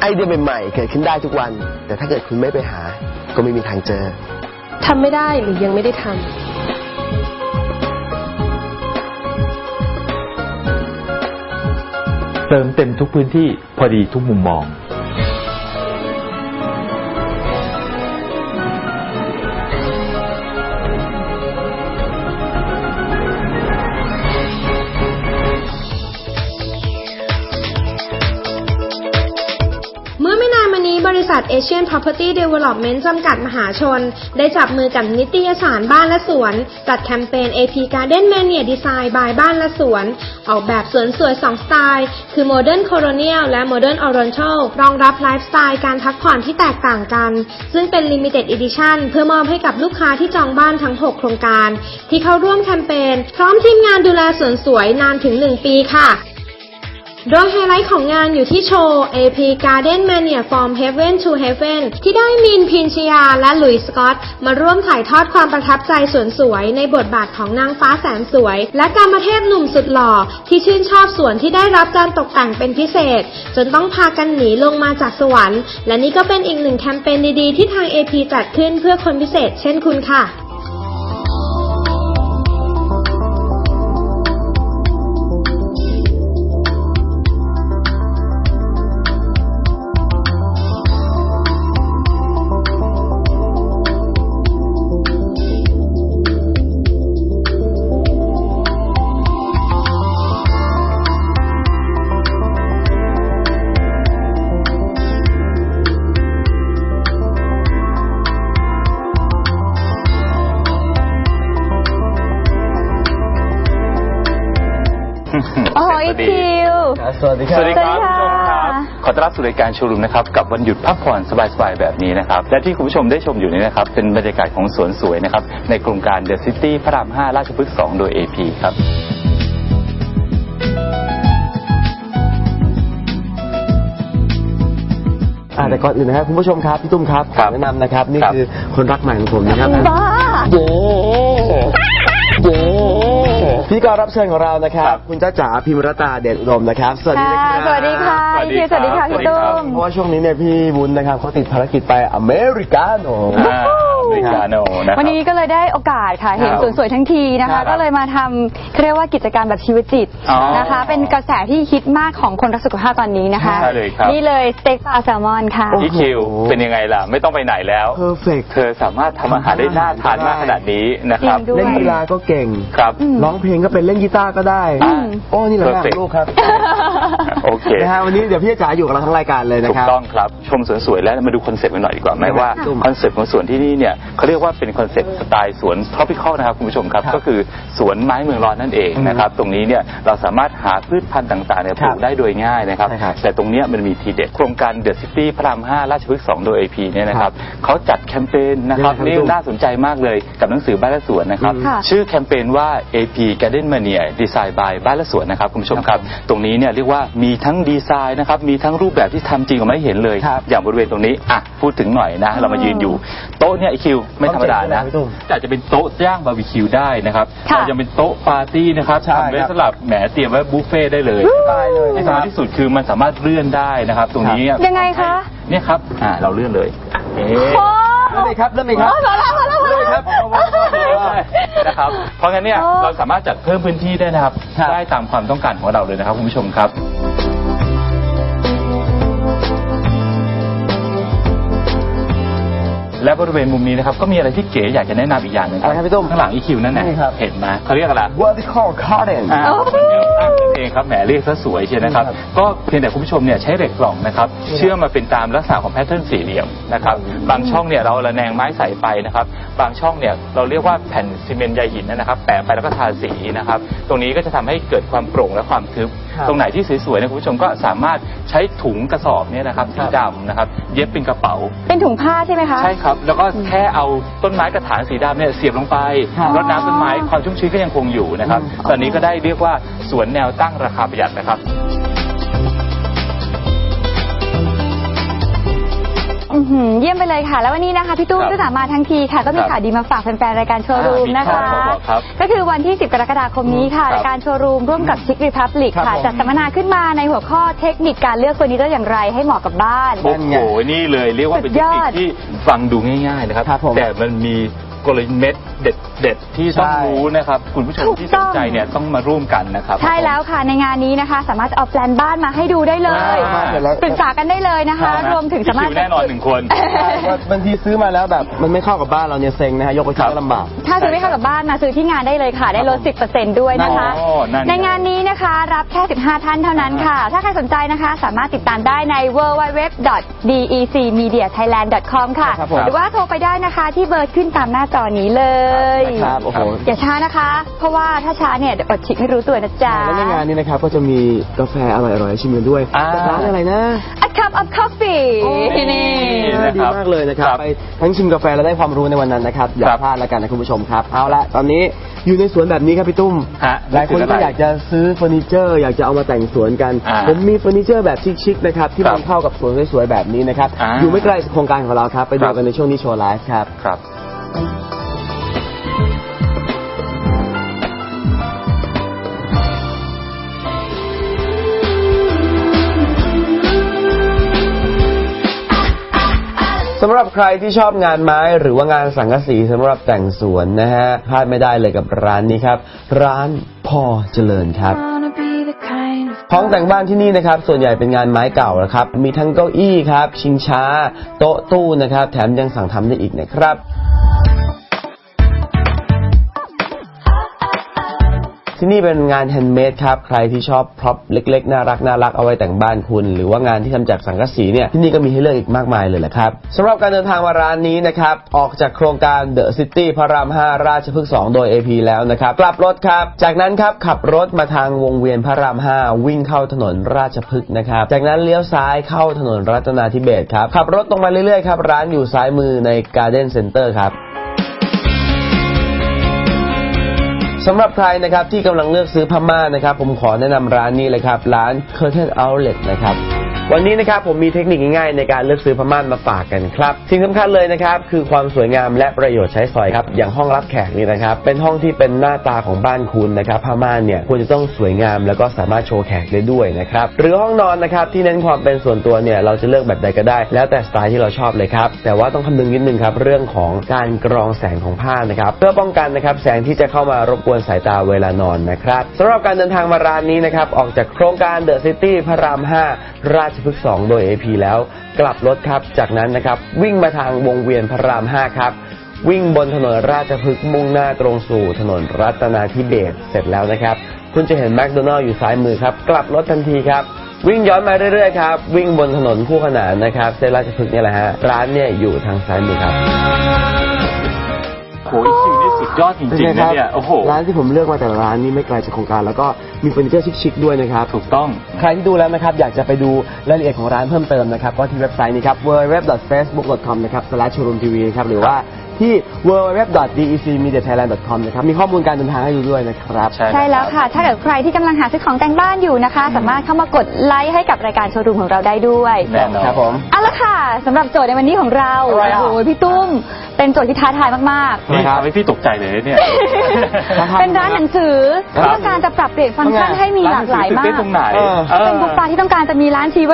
ไอเดียใหม่ๆ เกิดขึ้นได้ทุกวัน แต่ถ้าเกิดคุณไม่ไปหา ก็ไม่มีทางเจอ ทำไม่ได้หรือยังไม่ได้ทำ เติมเต็มทุกพื้นที่พอดีทุกมุมมอง Asian Property Development จำกัดมหาชน ได้จับมือกับนิตยสารบ้านและสวน จัดแคมเปญ AP Garden Mania Design by บ้านและสวน ออกแบบสวนสวย2สไตล์ คือ Modern Colonial และ Modern Oriental รองรับไลฟ์สไตล์การพักผ่อนที่แตกต่างกัน ซึ่งเป็น Limited Edition เพื่อมอบให้กับลูกค้าที่จองบ้านทั้ง 6 โครงการ ที่เข้าร่วมแคมเปญพร้อมทีมงานดูแลสวนสวยนานถึง 1 ปีค่ะ โดยไฮไลท์ของงานอยู่ที่โชว์ AP Garden Mania From Heaven to Heaven ที่ได้มินพินชยาและหลุยสกอตมาร่วมถ่ายทอดความประทับใจสวนสวยในบทบาทของนางฟ้าแสนสวย และกามเทพหนุ่มสุดหล่อ ที่ชื่นชอบสวนที่ได้รับการตกแต่งเป็นพิเศษ จนต้องพากันหนีลงมาจากสวรรค์ และนี่ก็เป็นอีกหนึ่งแคมเปญดีๆ ที่ทาง AP จัดขึ้นเพื่อคนพิเศษ เช่นคุณค่ะ สวัสดีครัสบวัสดีครับ สวัสดีคุณค่ะผู้ชมครับ ขอต้อนรับสู่รายการโชว์รูมนะครับ กับวันหยุดพักผ่อนสบายๆ แบบนี้นะครับ และที่คุณผู้ชมได้ชมอยู่นี้นะครับ เป็นบรรยากาศของสวนสวยนะครับ ในโครงการ The City พระราม 5 ราชพฤกษ์ 2 โดย AP ครับอ่าแต่ก่อนอื่นนะครับคุณผู้ชมครับ พี่ตุ้มครับขครัอบแนะนำนะครับ นี่ครับคือคนรักใหม่ของผมนะครับบ้า เย้เย้ พธี่กรรับเชิญของเรานะครับครับ คุณจ้าจ๋าพิมรตาเดชอุดมนะครับ สวัสดีค่ะนะครับ สวัสดีค่ะสวัสดีคิวสวัสดีค่ะครับพี่ตุ้สวัสดีครัมบเพราะว่าช่วงนี้เนี่ยพี่วุ้นนะครับเขาติดภารกิจไปอเมริกาโน อ่าอเมริกาโน่นะครับ วันนี้ก็เลยได้โอกาสค่ะ เห็นครับสวนสวยทั้งทีนะครัคะ บก็เลยมาทำเขาเรียกว่ากิจการแบบชีวิตจิตอ๋อนะคะ เป็นกระแสที่ฮิตมากของคนรักสุขภาพตอนนี้นะคะ ใช่เลยครับ นี่เลยสเต็กปลาแซลมอนค่ะโอ้อีคิวเป็นยังไงล่ะ ไม่ต้องไปไหนแล้ว เพอร์เฟกเธอสามารถทำอาหารได้น่าทานมากขนาดนี้นะครับจริงด้วย เล่นกีฬาก็เก่ง ครับอืมร้องเพลงก็เป็นเล่นกีตาร์ก็ได้ อืม โอ้ นี่แหละ Perfect ลูกครับ โอเคนะฮะวันนี้เดี๋ยวพี่จ๋าอยู่กับเราทั้งรายการเลยนะถูคกรับต้องครับชมสวนสวยแล้วมาดูคอนเซปต์กันหน่อยดีกว่าไหมว่าค่ะคอนเซปต์ของสวนที่นี่เนี่ยเขาเรียกว่าเป็นคอนเซปต์สไตล์สวน tropical นะครับคุณผู้ชมครับครับก็คือสวนไม้เมืองร้อนนั่นเองนะครับตรงนี้เนี่ยเราสามารถหาพืชพันธุ์ต่างๆเนี่ยปลูครักบได้โดยง่ายนะครับ ใช่ครับแต่ตรงเนี้ยมันมีทีเด็ดโครงการ The City พระราม5ราชพฤกษ์2โดย AP เนี่ยนะครับเขาจัดแคมเปญนะครับยังไงครับนี่น่าสนใจมากเลยกับหนังสือบ้านและสวนนะครับ ค่ะ ชื่อแคมเปญว่า AP Garden Mania Design by บ้านและสวนนะครับคุณผู้ชมครับ ตรงนี้เนี่ยเรียกว่ามีทั้งดีไซน์นะครับ มีทั้งรูปแบบที่ทำจริงออกมาให้เห็นเลย ครับอย่างบริเวณตรงนี้อะพูดถึงหน่อยนะ เรามายืนอยู่ โต๊ะเนี่ยไอคิวไม่ธรรมดานะพี่ตุ้มแต่จะเป็นโต๊ะย่างบาร์บีคิวได้นะครับค่ะเราจะเป็นโต๊ะปาร์ตี้นะครับใช่ทำไว้ครับสำหรับแหมเตรียมไว้บุฟเฟ่ต์ได้เลย ตายเลยที่สำคัญที่สุดคือมันสามารถเลื่อนได้นะครับ ตรงนี้ยังไงคะ เนี่ยครับอ่าเราเลื่อนเลยเอ๊ะ โอ้เริ่มเลยครับเริ่มเลยครับ โอ้พอแล้วพอแล้วพอเริ่มเลย ครับนะครับ เพราะงั้นเนี่ยโอ้เราสามารถจัดเพิ่มพื้นที่ได้นะครับครับ ได้ตามความต้องการของเราเลยนะครับคุณผู้ชมครับ และบริเวณมุมนี้นะครับก็มีอะไรที่เก๋อยากจะแนะนำอีกอย่างหนึ่งอะไรครับพี่ตุ้มข้างหลังอีคิวนั่นน่ะนี่ครับเห็นไหมเขาเรียกอะไร vertical garden อ่าเป็นแนวตั้งนั่นเองครับแหมเรียกซะสวยเชียวนะครับครับ ก็เพียงแต่คุณผู้ชมเนี่ยใช้เหล็กกล่องนะครับ เชื่อมมาเป็นตามลักษณะของแพทเทิร์นสี่เหลี่ยมนะครับ บางช่องเนี่ยเราระแนงไม้ใสไปนะครับ บางช่องเนี่ยเราเรียกว่าแผ่นซีเมนต์ใยหินนะครับ แปะไปแล้วก็ทาสีนะครับ ตรงนี้ก็จะทำให้เกิดความโปร่งและความทึบครับตรงไหนที่สวยๆเนะคุณผู้ชมก็สามารถใช้ถุงกระสอบเนี่ยนะครับสีดำนะครับ เย็บเป็นกระเป๋า เป็นถุงผ้าใช่ไหมคะ ใช่ครับแล้วก็แค่เอาต้นไม้กระถางสีดำเนี่ยเสียบลงไปครับรดน้ำต้นไม้ความชุ่มชื้นก็ยังคงอยู่นะครับอืมตอนนี้ก็ได้เรียกว่าสวนแนวตั้งราคาประหยัดนะครับ เยี่ยมไปเลยค่ะ แล้ววันนี้นะคะพี่ตุ้มครับก็สามารถทั้งทีค่ะ ก็มีครับข่าวดีมาฝากแฟนๆรายการโชว์รูมอ่ามีนะคะข่าวมาบอกครับก็คือวันที่ 10 กรกฎาคมนี้ค่ะครับรายการโชว์รูมร่วมกับชิครีพับลิกครับค่ะผมจัดสัมมนาขึ้นมาในหัวข้อเทคนิคการเลือกเฟอร์นิเจอร์อย่างไรให้เหมาะกับบ้าน โอ้โห นี่เลยเรียกว่าเป็นเทคนิคที่ฟังดูง่ายๆนะครับครับผมแต่มันมี กลเม็ดเด็ดเด็ดๆที่ต้องใช่ รู้นะครับ คุณผู้ชมที่สนใจเนี่ยต้องมาร่วมกันนะครับ ใช่แล้วค่ะในงานนี้นะคะ สามารถจะเอาแปลนบ้านมาให้ดูได้เลยอ่า ปรึกษากันได้เลยนะคะ รวมถึงสามารถคิวแน่นอนหนึ่งคน ว่าบางทีซื้อมาแล้วแบบมันไม่เข้ากับบ้านเราเนี่ยเซ็งนะฮะยกไปครัใช้ลำบาก ถ้าซื้อไม่เข้ากับบ้านมาซื้อที่งานได้เลยค่ะ ได้ลด 10%ด้วยนะคะอ๋อนั่นไง ในงานนี้นะคะรับแค่ 15 ท่านเท่านั้นค่ะ ถ้าใครสนใจนะคะ สามารถติดตามได้ใน www.decmediathailand.com ค่ะ ครับผม หรือว่าโทรไปได้นะคะที่เบอร์ขึ้นตามหน้าจอนี้เลยครับโอ้โหอย่าช้านะคะ เพราะว่าถ้าช้าเนี่ยเดี๋ยวอดชิกไม่รู้ตัวนะจ๊ะแล้วในงานนี้นะครับก็จะมีกาแฟอร่อยๆชิมกันด้วยอ่าร้านอะไรนะ A cup of coffee นี่นี่ดีมากเลยนะครับครับ ไปทั้งชิมกาแฟและได้ความรู้ในวันนั้นนะครับ อย่าครับพลาดแล้วกันนะคุณผู้ชมครับ เอาละตอนนี้อยู่ในสวนแบบนี้ครับพี่ตุ้มฮะหลายคนนึกถึก็งอะไรอยากจะซื้อเฟอร์นิเจอร์อยากจะเอามาแต่งสวนกันอ่าผมมีเฟอร์นิเจอร์แบบชิคๆนะครับที่ครับมันเข้ากับสวนสวยๆแบบนี้นะครับอ่าอยู่ไม่ไกลจากโครงการของเราครับ ไปดูครับกันในช่วงนี้โชว์ไลฟ์ครับครับ สำหรับใครที่ชอบงานไม้หรือว่างานสังกะสีสำหรับแต่งสวนนะฮะพลาดไม่ได้เลยกับร้านนี้ครับ ร้านพอเจริญครับของแต่งบ้านที่นี่นะครับ ส่วนใหญ่เป็นงานไม้เก่านะครับ มีทั้งเก้าอี้ครับ ชิงช้า โต๊ะตู้นะครับ แถมยังสั่งทำได้อีกนะครับ ที่นี่เป็นงานแฮนด์เมดครับ ใครที่ชอบพร็อพเล็กๆ น่ารักน่ารักเอาไว้แต่งบ้านคุณ หรือว่างานที่ทำจากสังกะสีเนี่ย ที่นี่ก็มีให้เลือกอีกมากมายเลยแหละครับสำหรับการเดินทางมาร้านนี้นะครับ ออกจากโครงการเดอะซิตี้พระราม 5 ราชพฤกษ์2โดย AP แล้วนะครับ กลับรถครับ จากนั้นครับ ขับรถมาทางวงเวียนพระราม 5 วิ่งเข้าถนนราชพฤกษ์นะครับ จากนั้นเลี้ยวซ้ายเข้าถนนรัตนาธิเบศครับ ขับรถตรงมาเรื่อยๆครับ ร้านอยู่ซ้ายมือใน Garden Center ครับ สำหรับใครนะครับที่กำลังเลือกซื้อผ้าม่านนะครับ ผมขอแนะนำร้านนี้เลยครับ ร้าน Curtain Outlet นะครับ วันนี้นะครับผมมีเทคนิคง่ายๆในการเลือกซื้อผ้าม่านมาฝากกันครับสิ่งสำคัญเลยนะครับคือความสวยงามและประโยชน์ใช้สอยครับอย่างห้องรับแขกนี่นะครับเป็นห้องที่เป็นหน้าตาของบ้านคุณนะครับผ้าม่านเนี่ยควรจะต้องสวยงามแล้วก็สามารถโชว์แขกได้ด้วยนะครับหรือห้องนอนนะครับที่เน้นความเป็นส่วนตัวเนี่ยเราจะเลือกแบบใดก็ได้ แล้วแต่สไตล์ที่เราชอบเลยครับแต่ว่าต้องคำนึงนิดนึงครับเรื่องของการกรองแสงของผ้านะครับเพื่อป้องกันนะครับแสงที่จะเข้ามารบกวนสายตาเวลานอนนะครับสำหรับการเดินทางมาร้านนี้นะครับออกจากโครงการเดอะซิตี้พระราม 5 ราชพฤกษ์2โดย AP แล้ว กลับรถครับ จากนั้นนะครับ วิ่งมาทางวงเวียนพระราม 5 ครับ วิ่งบนถนนราชพฤกษ์มุ่งหน้าตรงสู่ถนนรัตนาธิเบศเสร็จแล้วนะครับ คุณจะเห็นแมคโดนัลล์อยู่ซ้ายมือครับ กลับรถทันทีครับวิ่งย้อนมาเรื่อยๆครับ วิ่งบนถนนคู่ขนานนะครับเส้นราชพฤกษ์เนี่ยแหละฮะร้านเนี่ยอยู่ทางซ้ายมือครับโอ้ยคิวนี่ ยอดจริงๆนะเนี่ยโอ้โห ร้านที่ผมเลือกมาแต่ละร้านนี่ไม่ไกลจากโครงการ แล้วก็มีเฟอร์นิเจอร์ชิคๆด้วยนะครับ ถูกต้อง ใครที่ดูแล้วนะครับ อยากจะไปดูรายละเอียดของร้านเพิ่มเติมนะครับ ก็ที่เว็บไซต์นี้ครับ www.facebook.com นะครับ /showroomtv นะครับ หรือว่า ที่ www.decmediathailand.com นะครับ มีข้อมูลการเดินทางให้ดูด้วยนะครับใช่ใช่แล้วค่ะ ถ้าเกิดใครที่กำลังหาซื้อของแต่งบ้านอยู่นะคะ สามารถเข้ามากดไลค์ให้กับรายการโชว์รูมของเราได้ด้วยแน่นอนครับผมเอาละค่ะสำหรับโจทย์ในวันนี้ของเราอะไรอะ โอ้โหพี่ตุ้ม เป็นโจทย์ที่ท้าทายมากนี่ครับทำให้พี่ตกใจเลยเนี่ยๆเป็นร้านหนังสือครับที่ต้องการจะปรับเปลี่ยนฟังก์ชันให้มีหลากหลายมากร้นสือตื่นเต้นตรงไหนเออออเป็นบุ๊กตาที่ต้องการจะมีร้านชีว